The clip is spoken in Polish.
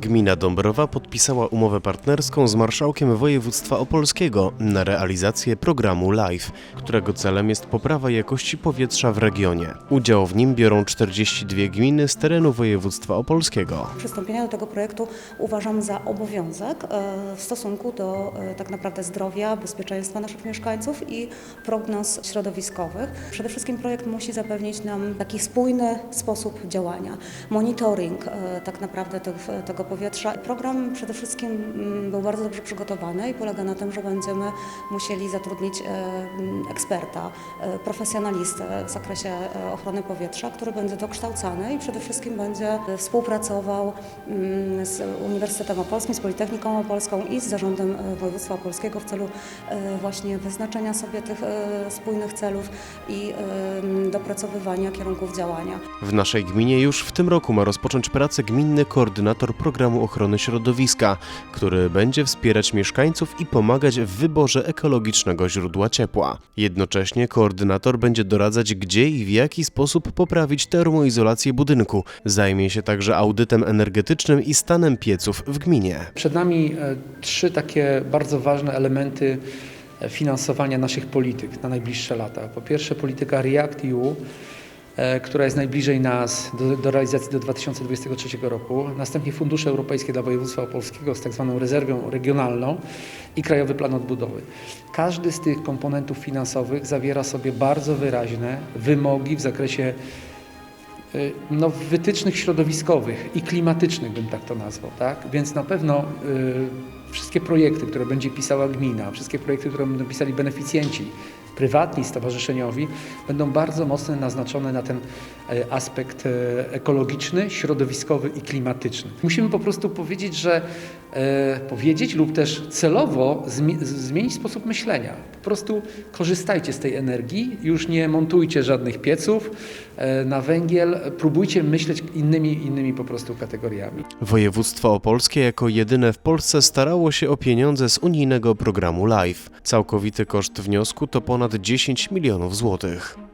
Gmina Dąbrowa podpisała umowę partnerską z marszałkiem województwa opolskiego na realizację programu LIFE, którego celem jest poprawa jakości powietrza w regionie. Udział w nim biorą 42 gminy z terenu województwa opolskiego. Przystąpienie do tego projektu uważam za obowiązek e, w stosunku do e, tak naprawdę zdrowia, bezpieczeństwa naszych mieszkańców i prognoz środowiskowych. Przede wszystkim projekt musi zapewnić nam taki spójny sposób działania, monitoring e, tak naprawdę tych, tego powietrza. Program przede wszystkim mm, był bardzo dobrze przygotowany i polega na tym, że będziemy musieli zatrudnić e, mm, eksperta, e, profesjonalistę w zakresie e, ochrony powietrza, który będzie dokształcany i przede wszystkim będzie współpracował mm, z Uniwersytetem Opolskim, z Politechniką Opolską i z Zarządem Województwa Opolskiego w celu właśnie wyznaczenia sobie tych spójnych celów i dopracowywania kierunków działania. W naszej gminie już w tym roku ma rozpocząć pracę gminny koordynator programu ochrony środowiska, który będzie wspierać mieszkańców i pomagać w wyborze ekologicznego źródła ciepła. Jednocześnie koordynator będzie doradzać, gdzie i w jaki sposób poprawić termoizolację budynku. Zajmie się także audytem energetycznym i stanem pieców w gminie. Przed nami e, trzy takie bardzo ważne elementy e, finansowania naszych polityk na najbliższe lata. Po pierwsze polityka REACT-EU, która jest najbliżej nas do, do realizacji do 2023 roku. Następnie fundusze europejskie dla województwa opolskiego z tak zwaną rezerwą regionalną i Krajowy Plan Odbudowy. Każdy z tych komponentów finansowych zawiera sobie bardzo wyraźne wymogi w zakresie y, no, wytycznych środowiskowych i klimatycznych, bym tak to nazwał. Tak? Więc na pewno y, wszystkie projekty, które będzie pisała gmina, wszystkie projekty, które będą pisali beneficjenci, prywatni, stowarzyszeniowi, będą bardzo mocno naznaczone na ten y, aspekt y, ekologiczny, środowiskowy i klimatyczny. Musimy po prostu powiedzieć, że y, powiedzieć lub też celowo zmi- zmienić sposób myślenia. Po prostu korzystajcie z tej energii, już nie montujcie żadnych pieców e, na węgiel, próbujcie myśleć innymi, innymi po prostu kategoriami. Województwo opolskie jako jedyne w Polsce starało się o pieniądze z unijnego programu LIFE. Całkowity koszt wniosku to ponad 10 milionów złotych.